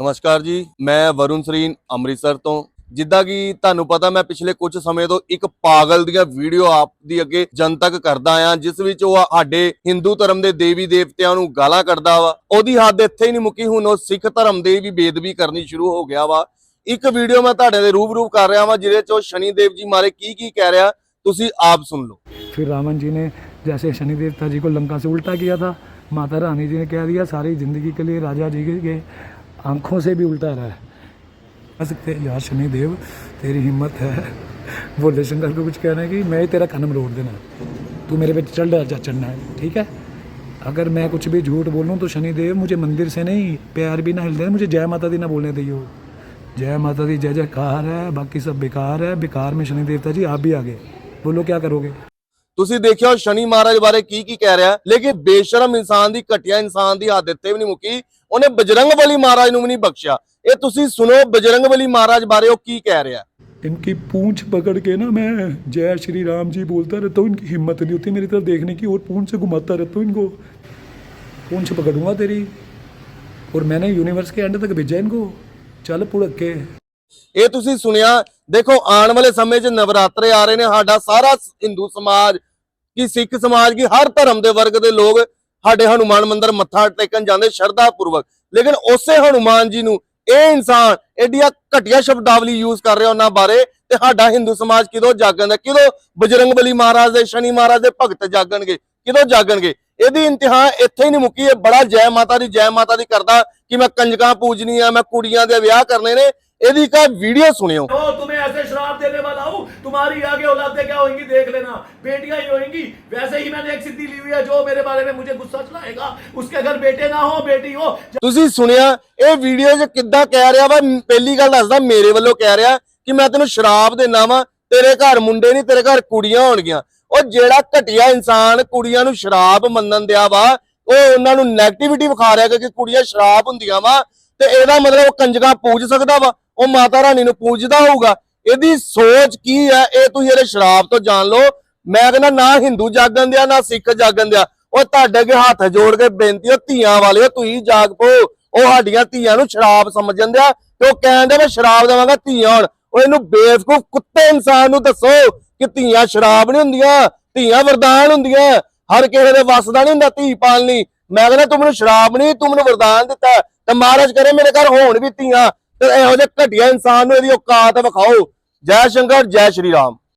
ਨਮਸਕਾਰ ਜੀ ਮੈਂ ਵਰੁਣ ਸਰੀਨ ਅੰਮ੍ਰਿਤਸਰ ਤੋਂ ਜਿੱਦਾਂ ਕਿ ਤੁਹਾਨੂੰ ਪਤਾ ਮੈਂ ਪਿਛਲੇ ਕੁਝ ਸਮੇਂ ਤੋਂ ਇੱਕ ਪਾਗਲ ਦੀਆਂ ਵੀਡੀਓ ਆਪ ਦੀ ਅੱਗੇ ਜਨਤਕ ਕਰਦਾ ਆ ਜਿਸ ਵਿੱਚ ਉਹ ਸਾਡੇ ਹਿੰਦੂ ਧਰਮ ਦੇ ਦੇਵੀ ਦੇਵਤਿਆਂ ਨੂੰ ਗਾਲਾਂ ਕੱਢਦਾ ਵਾ ਉਹਦੀ ਹੱਦ ਇੱਥੇ ਹੀ ਨਹੀਂ ਮੁੱਕੀ ਹੁਣ ਉਹ ਸਿੱਖ ਧਰਮ ਦੇ ਵੀ ਬੇਦਬੀ ਕਰਨੀ ਸ਼ੁਰੂ ਹੋ ਗਿਆ ਵਾ ਇੱਕ ਵੀਡੀਓ ਮੈਂ ਤੁਹਾਡੇ ਦੇ ਰੂਬਰੂ ਕਰ ਰਿਹਾ ਵਾਂ ਜਿਹਦੇ ਚ ਉਹ ਸ਼ਨੀ ਦੇਵ ਜੀ ਮਾਰੇ ਕੀ ਕੀ ਕਹਿ ਰਿਹਾ ਤੁਸੀਂ ਆਪ ਸੁਣ ਲਓ फिर रावण जी ने जैसे शनि देवता जी को लंका से उल्टा किया था माता रानी जी ने कह दिया सारी जिंदगी के लिए राजा जी के आँखों से भी उल्टा रहा है। कह सकते यार शनि देव तेरी हिम्मत है। भोले शंकर को कुछ कहना है कि मैं ही तेरा कनम रोड़ देना। तू मेरे पे चढ़ जा चढ़ना है, ठीक है? अगर मैं कुछ भी झूठ बोलूँ तो शनि देव मुझे मंदिर से नहीं, प्यार भी ना हिल देना मुझे जय माता दी ना बोलने दियो जय माता दी, जय जयकार है, बाकी सब बेकार है। बेकार में शनि देवता जी, आप भी आगे। बोलो, क्या करोगे? ਤੁਸੀਂ ਦੇਖਿਆ ਉਹ ਸ਼ਨੀ ਮਹਾਰਾਜ ਬਾਰੇ ਕੀ ਕੀ ਕਹਿ ਰਿਹਾ ਲੇਕਿਨ ਬੇਸ਼ਰਮ ਇਨਸਾਨ ਦੀ ਘਟਿਆ ਇਨਸਾਨ ਦੀ ਹੱਦ ਇੱਥੇ ਵੀ ਨਹੀਂ ਮੁੱਕੀ ਉਹਨੇ ਬਜਰੰਗ ਬਲੀ ਮਹਾਰਾਜ ਨੂੰ ਵੀ ਨਹੀਂ ਬਖਸ਼ਿਆ ਇਹ ਤੁਸੀਂ ਸੁਣੋ ਬਜਰੰਗ ਬਲੀ ਮਹਾਰਾਜ ਬਾਰੇ ਉਹ ਕੀ ਕਹਿ ਰਿਹਾ इनकी पूंछ पकड़ के ना मैं जय श्री राम जी बोलता रहता हूँ इनकी हिम्मत नहीं होती मेरी तरफ देखने की और पूंछ से घुमाता रहता हूँ इनको पूंछ पकड़ूंगा तेरी और मैंने यूनिवर्स के एंड तक भेजा इनको चल पुड़क के ਇਹ ਤੁਸੀਂ ਸੁਣਿਆ ਦੇਖੋ ਆਉਣ ਵਾਲੇ ਸਮੇਂ 'ਚ ਨਵਰਾਤਰੇ ਆ ਰਹੇ ਨੇ ਸਾਡਾ ਸਾਰਾ ਹਿੰਦੂ ਸਮਾਜ ਕਿ ਸਿੱਖ ਸਮਾਜ ਕੀ ਹਰ ਧਰਮ ਦੇ ਵਰਗ ਦੇ ਲੋਕ ਸਾਡੇ ਹਨੂਮਾਨ ਮੰਦਰ ਮੱਥਾ ਟੇਕਣ ਜਾਂਦੇ ਸ਼ਰਧਾ ਪੂਰਵਕ ਲੇਕਿਨ ਉਸੇ ਹਨੂਮਾਨ ਜੀ ਨੂੰ ਇਹ ਇਨਸਾਨ ਐਡੀਆਂ ਘਟੀਆ ਸ਼ਬਦਾਵਲੀ ਯੂਜ਼ ਕਰ ਰਿਹਾ ਉਹਨਾਂ ਬਾਰੇ ਤੇ ਸਾਡਾ ਹਿੰਦੂ ਸਮਾਜ ਕਿਦੋਂ ਜਾਗਣਦਾ, ਕਿਦੋਂ ਬਜਰੰਗ ਬਲੀ ਮਹਾਰਾਜ ਦੇ, ਸ਼ਨੀ ਮਹਾਰਾਜ ਦੇ ਭਗਤ ਜਾਗਣਗੇ, ਕਿਦੋਂ ਜਾਗਣਗੇ? ਇਹਦੀ ਇੰਤਹਾ ਇੱਥੇ ਹੀ ਨਹੀਂ ਮੁੱਕੀ, ਇਹ ਬੜਾ ਜੈ ਮਾਤਾ ਦੀ, ਜੈ ਮਾਤਾ ਦੀ ਕਰਦਾ ਕਿ ਮੈਂ ਕੰਜਕਾਂ ਪੂਜਨੀ ਆ ਮੈਂ ਕੁੜੀਆਂ ਦੇ ਵਿਆਹ ਕਰਨੇ ਨੇ। ਇਹਦੀ ਕਾ ਵੀਡੀਓ ਸੁਣਿਓ। तुम्हारी आगे औलादे क्या होंगी देख लेना बेटियां ही होंगी वैसे ही मैंने एक सिद्धि ली हुई है जो मेरे बारे में मुझे गुस्सा चलाएगा उसके घर बेटे ਨਾ ਹੋ ਬੇਟੀ ਹੋ ਤੁਸੀਂ ਸੁਣਿਆ, ਇਹ ਵੀਡੀਓ 'ਚ ਕਿੱਦਾਂ ਕਹਿ ਰਿਹਾ ਵਾ? ਪਹਿਲੀ ਗੱਲ ਦੱਸਦਾ, ਮੇਰੇ ਵੱਲੋਂ ਕਹਿ ਰਿਹਾ ਕਿ ਮੈਂ ਤੈਨੂੰ ਸ਼ਰਾਬ ਦੇਣਾ ਵਾ, ਤੇਰੇ ਘਰ ਮੁੰਡੇ ਨਹੀਂ, ਤੇਰੇ ਘਰ ਕੁੜੀਆਂ ਹੋਣਗੀਆਂ। ਉਹ ਜਿਹੜਾ ਘਟਿਆ ਇਨਸਾਨ ਕੁੜੀਆਂ ਨੂੰ ਸ਼ਰਾਬ ਮੰਨਣ ਦਿਆ ਵਾ, ਉਹ ਉਹਨਾਂ ਨੂੰ ਨੈਗੇਟਿਵਿਟੀ ਵਿਖਾ ਰਿਹਾ ਕਿ ਕੁੜੀਆਂ ਸ਼ਰਾਬ ਹੁੰਦੀਆਂ ਵਾ, ਤੇ ਇਹਦਾ ਮਤਲਬ ਉਹ ਕੰਜਗਾ ਪੂਜ ਸਕਦਾ ਵਾ, ਉਹ ਮਾਤਾ ਰਾਣੀ ਨੂੰ ਪੂਜਦਾ ਹੋਊਗਾ। ਇਹਦੀ ਸੋਚ ਕੀ ਹੈ? ਇਹ ਤੁਸੀਂ ਇਹਦੇ ਸ਼ਰਾਬ ਤੋਂ ਜਾਣ ਲਓ। ਮੈਂ ਕਹਿੰਦਾ ਨਾ ਹਿੰਦੂ ਜਾਗਣ ਦਿਆ, ਨਾ ਸਿੱਖ ਜਾਗਣ ਦਿਆ। ਉਹ ਤੁਹਾਡੇ ਅੱਗੇ ਹੱਥ ਜੋੜ ਕੇ ਬੇਨਤੀ ਹੈ ਧੀਆਂ ਵਾਲਿਓ, ਤੁਸੀਂ ਜਾਗ ਪੋ ਉਹ ਸਾਡੀਆਂ ਧੀਆਂ ਨੂੰ ਸ਼ਰਾਬ ਸਮਝਣ ਦਿਆ ਤੇ ਉਹ ਕਹਿੰਦੇ ਮੈਂ ਸ਼ਰਾਬ ਦੇਵਾਂਗਾ, ਧੀਆਂ ਹੁਣ। ਉਹ ਇਹਨੂੰ ਬੇਵਕੂਫ ਕੁੱਤੇ ਇਨਸਾਨ ਨੂੰ ਦੱਸੋ ਕਿ ਧੀਆਂ ਸ਼ਰਾਬ ਨਹੀਂ ਹੁੰਦੀਆਂ, ਧੀਆਂ ਵਰਦਾਨ ਹੁੰਦੀਆਂ। ਹਰ ਕਿਸੇ ਦੇ ਵੱਸ ਦਾ ਨਹੀਂ ਹੁੰਦਾ ਧੀ ਪਾਲਣੀ। ਮੈਂ ਕਹਿੰਦਾ, ਤੂੰ ਮੈਨੂੰ ਸ਼ਰਾਬ ਨਹੀਂ, ਤੂੰ ਮੈਨੂੰ ਵਰਦਾਨ ਦਿੱਤਾ। ਤੇ ਮਹਾਰਾਜ ਕਰੇ ਮੇਰੇ ਘਰ ਹੋਣ ਵੀ ਧੀਆਂ। ਤੇ ਇਹੋ ਜਿਹੇ ਘਟੀਆ ਇਨਸਾਨ ਨੂੰ ਇਹਦੀ ਔਕਾਤ ਵਿਖਾਓ। ਜੈ ਸ਼ੰਕਰ ਜੈ ਸ਼੍ਰੀ ਰਾਮ।